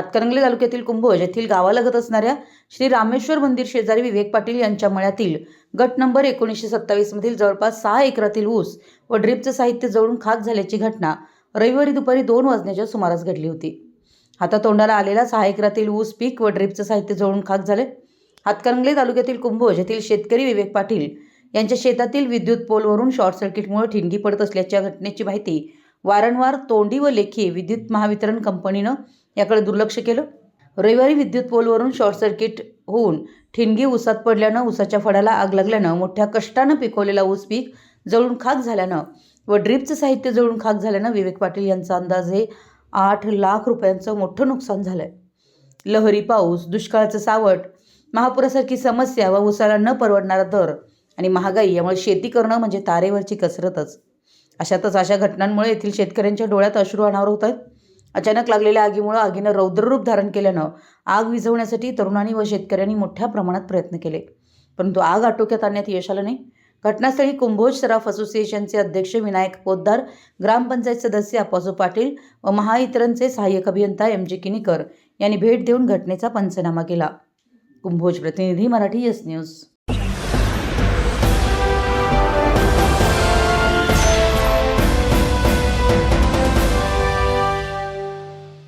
हातकणंगले तालुक्यातील कुंभोज येथील गावालगत असणाऱ्या श्री रामेश्वर मंदिर शेजारी विवेक पाटील यांच्या मळ्यातील गट नंबर एकोणीसशे सत्तावीस मधील जवळपास सहा एकरातील ऊस व ड्रीपचं साहित्य जळून खाक झाल्याची घटना रविवारी दुपारी दोन वाजण्याच्या सुमारास घडली होती. हातातोंडाला आलेला सहा एकरातील ऊस पीक व ड्रीपचं साहित्य जळून खाक झाले. हातकणंगले तालुक्यातील कुंभोज येथील शेतकरी विवेक पाटील यांच्या शेतातील विद्युत पोलवरून शॉर्ट सर्किटमुळे ठिणगी पडत असल्याच्या घटनेची माहिती वारंवार तोंडी व लेखी विद्युत महावितरण कंपनीनं याकडे दुर्लक्ष केलं. रविवारी विद्युत पोलवरून शॉर्ट सर्किट होऊन ठिणगी ऊसात पडल्यानं ऊसाच्या फळाला आग लागल्यानं मोठ्या कष्टानं पिकवलेला ऊस पीक जळून खाक झाल्यानं व ड्रीपचं साहित्य जळून खाक झाल्यानं विवेक पाटील यांचा अंदाजे आठ लाख रुपयांचं मोठं नुकसान झालं आहे लहरी पाऊस दुष्काळाचं सावट महापुरासारखी समस्या व उसाला न परवडणारा दर आणि महागाई यामुळे शेती करणं म्हणजे तारेवरची कसरतच. अशातच अशा घटनांमुळे येथील शेतकऱ्यांच्या डोळ्यात अश्रू अनावर होत आहेत. अचानक लागलेल्या आगीमुळं आगीनं रौद्ररूप धारण केल्यानं आग विझवण्यासाठी तरुणांनी व शेतकऱ्यांनी मोठ्या प्रमाणात प्रयत्न केले. परंतु आग आटोक्यात आणण्यात यश आलं नाही. घटनास्थळी कुंभोज सराफ असोसिएशनचे अध्यक्ष विनायक पोद्दार ग्रामपंचायत सदस्य अप्पासू पाटील व महावितरणचे सहाय्यक अभियंता एम जी किनीकर यांनी भेट देऊन घटनेचा पंचनामा केला. कुंभोज प्रतिनिधी मराठी यस न्यूज.